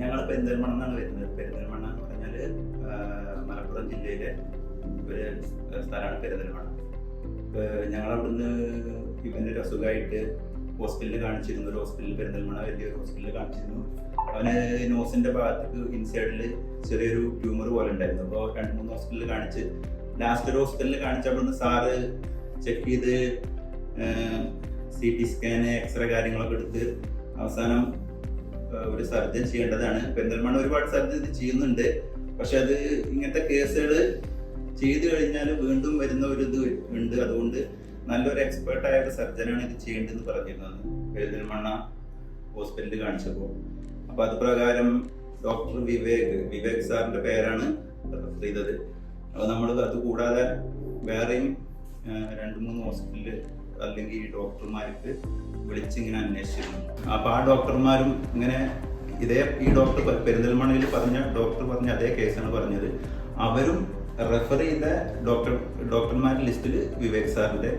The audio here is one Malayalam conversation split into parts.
ഞങ്ങൾ പെരിന്തൽമണ്ണ എന്നാണ് വരുന്നത്? പെരിന്തൽമണ്ണ എന്ന് പറഞ്ഞാൽ മലപ്പുറം ജില്ലയിലെ ഒരു സ്ഥലമാണ് പെരിന്തൽമണ്ണ. ഞങ്ങൾ അവിടുന്ന് ഇവന്റെ ഒരു അസുഖമായിട്ട് ഹോസ്പിറ്റലിൽ കാണിച്ചിരുന്നു. ഒരു ഹോസ്പിറ്റലിൽ പെരിന്തൽമണ്ണ വലിയൊരു ഹോസ്പിറ്റലിൽ കാണിച്ചിരുന്നു. അവന് നോസിന്റെ ഭാഗത്ത് ഇൻസൈഡിൽ ചെറിയൊരു ട്യൂമർ പോലെ ഉണ്ടായിരുന്നു. അപ്പോൾ രണ്ട് മൂന്ന് ഹോസ്പിറ്റലിൽ കാണിച്ച് ലാസ്റ്റ് ഒരു ഹോസ്പിറ്റലിൽ കാണിച്ച അവിടുന്ന് സാറ് ചെക്ക് ചെയ്ത് സി ടി സ്കാന് എക്സ്റേ കാര്യങ്ങളൊക്കെ എടുത്ത് അവസാനം ഒരു സർജൻ ചെയ്യേണ്ടതാണ്. പെരിന്തൽമണ്ണ ഒരുപാട് സർജൻ ഇത് ചെയ്യുന്നുണ്ട്. പക്ഷെ അത് ഇങ്ങനത്തെ കേസുകൾ ചെയ്തു കഴിഞ്ഞാൽ വീണ്ടും വരുന്ന ഒരു ഇത് ഉണ്ട്. അതുകൊണ്ട് നല്ലൊരു എക്സ്പേർട്ട് ആയ ഒരു സർജനാണ് ഇത് ചെയ്യേണ്ടതെന്ന് പറഞ്ഞിരുന്നത്. പെരിന്തൽമണ്ണ ഹോസ്പിറ്റലിൽ കാണിച്ചപ്പോൾ അപ്പൊ അത് പ്രകാരം ഡോക്ടർ വിവേക് വിവേക് സാറിന്റെ പേരാണ് റെഫർ ചെയ്തത്. അപ്പൊ നമ്മൾ അത് കൂടാതെ വേറെയും രണ്ട് മൂന്ന് ഹോസ്പിറ്റലിൽ അല്ലെങ്കിൽ ഈ ഡോക്ടർമാർക്ക് വിളിച്ചിങ്ങനെ അന്വേഷിച്ചിരുന്നു. അപ്പൊ ആ ഡോക്ടർമാരും ഇങ്ങനെ ഇതേ ഈ ഡോക്ടർ പെരിന്തൽമണ്ണയിൽ പറഞ്ഞ ഡോക്ടർ പറഞ്ഞ അതേ കേസാണ് പറഞ്ഞത്. അവരും റെഫർ ചെയ്ത ഡോക്ടർ ഡോക്ടർമാരുടെ ലിസ്റ്റിൽ വിവേക് സാറിന്റെ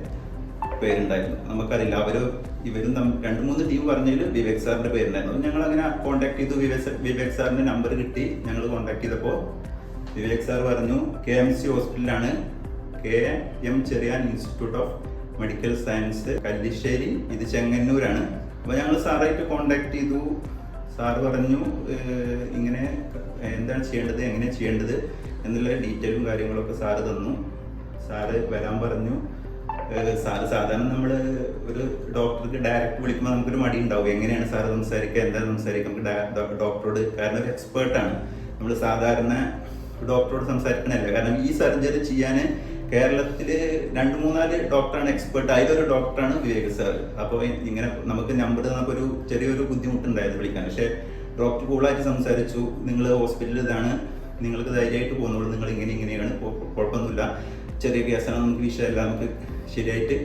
പേരുണ്ടായിരുന്നു. നമുക്കറിയില്ല അവർ ഇവരും രണ്ട് മൂന്ന് ടീം പറഞ്ഞതിൽ വിവേക് സാറിന്റെ പേരുണ്ടായിരുന്നു. ഞങ്ങൾ അങ്ങനെ കോൺടാക്ട് ചെയ്തു വിവേക് വിവേക് സാറിന്റെ നമ്പർ കിട്ടി ഞങ്ങൾ കോൺടാക്ട് ചെയ്തപ്പോൾ വിവേക് സാർ പറഞ്ഞു കെ എം സി ഹോസ്പിറ്റലിലാണ് K M Cherian institute of medical science Kallissery ഇത് ചെങ്ങന്നൂരാണ്. അപ്പോൾ ഞങ്ങൾ സാറായിട്ട് കോണ്ടാക്ട് ചെയ്തു. സാർ പറഞ്ഞു ഇങ്ങനെ എന്താണ് ചെയ്യേണ്ടത് എങ്ങനെ ചെയ്യേണ്ടത് എന്നുള്ള ഡീറ്റെയിലും കാര്യങ്ങളൊക്കെ സാറ് തന്നു. സാറ് വരാൻ പറഞ്ഞു. സാറ് സാധാരണ നമ്മൾ ഒരു ഡോക്ടർക്ക് ഡയറക്റ്റ് വിളിക്കുമ്പോൾ നമുക്കൊരു മടി ഉണ്ടാവും. എങ്ങനെയാണ് സാറ് സംസാരിക്കുക എന്താണ് സംസാരിക്കുക? നമുക്ക് ഡോക്ടറോട് കാരണം ഒരു എക്സ്പേർട്ടാണ് നമ്മൾ സാധാരണ ഡോക്ടറോട് സംസാരിക്കണല്ല കാരണം ഈ സർജറി ചെയ്യാൻ കേരളത്തിൽ രണ്ട് മൂന്നാൽ ഡോക്ടറാണ് എക്സ്പേർട്ട് അതിലൊരു ഡോക്ടറാണ് വിവേക് സാർ അപ്പോൾ ഇങ്ങനെ നമുക്ക് നമ്പർ നമുക്കൊരു ചെറിയൊരു ബുദ്ധിമുട്ടുണ്ടായിരുന്നു വിളിക്കാൻ. പക്ഷേ ഡോക്ടർ കൂളായിട്ട് സംസാരിച്ചു. നിങ്ങൾ ഹോസ്പിറ്റലിൽ ഇതാണ്. നിങ്ങൾക്ക് ധൈര്യമായിട്ട് പോകുന്നുള്ളൂ. നിങ്ങൾ ഇങ്ങനെ ഇങ്ങനെയാണ്. കുഴപ്പമൊന്നുമില്ല ചെറിയ കേസാണ് നമുക്ക് വിഷയമല്ല. നമുക്ക് ശരിയായിട്ട്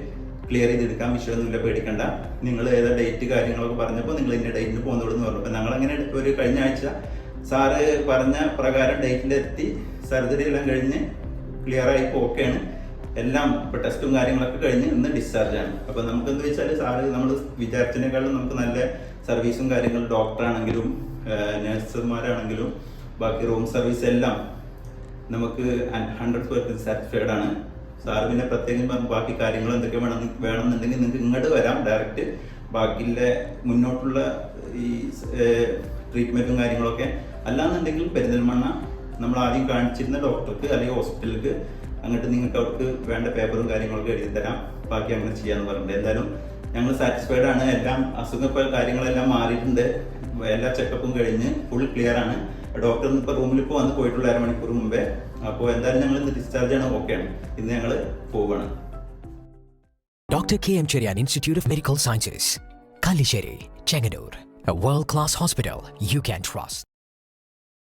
ക്ലിയർ ചെയ്തെടുക്കാൻ വിഷയമൊന്നുമില്ല. പേടിക്കണ്ട. നിങ്ങൾ ഏതാ ഡേറ്റ് കാര്യങ്ങളൊക്കെ പറഞ്ഞപ്പോൾ നിങ്ങൾ ഇന്ന ഡേറ്റിന് പോകുന്നുള്ളൂ എന്ന് പറഞ്ഞപ്പോൾ ഞങ്ങൾ അങ്ങനെ ഒരു കഴിഞ്ഞ ആഴ്ച സാറ് പറഞ്ഞ പ്രകാരം ഡേറ്റിലെത്തി സർജറി എല്ലാം കഴിഞ്ഞ് ക്ലിയർ ആയി ഓക്കെയാണ് എല്ലാം ഇപ്പോൾ ടെസ്റ്റും കാര്യങ്ങളൊക്കെ കഴിഞ്ഞ് ഇന്ന് ഡിസ്ചാർജ് ആണ്. അപ്പോൾ നമുക്ക് എന്താ വെച്ചാൽ സാറ് നമ്മൾ വിചാരിച്ചതിനേക്കാളും നമുക്ക് നല്ല സർവീസും കാര്യങ്ങളും ഡോക്ടറാണെങ്കിലും നഴ്സുമാരാണെങ്കിലും ബാക്കി റൂം സർവീസ് എല്ലാം നമുക്ക് ഹൺഡ്രഡ് പെർസെന്റ് സാറ്റിസ്ഫൈഡ് ആണ്. സാറ് പിന്നെ പ്രത്യേകം പറഞ്ഞു ബാക്കി കാര്യങ്ങൾ എന്തൊക്കെ വേണം വേണമെന്നുണ്ടെങ്കിൽ നിങ്ങൾക്ക് ഇങ്ങോട്ട് വരാം. ഡയറക്റ്റ് ബാക്കിയുള്ള മുന്നോട്ടുള്ള ഈ ട്രീറ്റ്മെന്റും കാര്യങ്ങളൊക്കെ. അല്ലാന്നുണ്ടെങ്കിൽ പെരിന്തൽമണ്ണ നമ്മൾ ആദ്യം കാണിച്ചിരുന്ന ഡോക്ടർക്ക് അല്ലെങ്കിൽ ഹോസ്പിറ്റലിലേക്ക് അങ്ങോട്ട് നിങ്ങൾക്ക് അവർക്ക് വേണ്ട പേപ്പറും കാര്യങ്ങളൊക്കെ എഴുതി തരാം. ബാക്കി അങ്ങനെ ചെയ്യാന്ന് പറഞ്ഞിട്ട് എന്തായാലും ഞങ്ങൾ സാറ്റിസ്ഫൈഡ് ആണ്. എല്ലാം അസുഖ കാര്യങ്ങളെല്ലാം മാറിയിട്ടുണ്ട്. എല്ലാ ചെക്കപ്പും കഴിഞ്ഞ് ഫുൾ ക്ലിയർ ആണ്. ഡോക്ടർ ഇപ്പോൾ റൂമിൽ ഇപ്പോൾ വന്ന് പോയിട്ടുള്ള അരമണിക്കൂർ മുമ്പേ. അപ്പോൾ എന്തായാലും ഞങ്ങൾ ഇന്ന് ഡിസ്ചാർജ് ആണ്. ഓക്കെ ആണ്. ഇന്ന് ഞങ്ങൾ പോവുകയാണ് doctor K M Cherian institute of medical sciences Kallissery Chengannur world class hospital you can trust.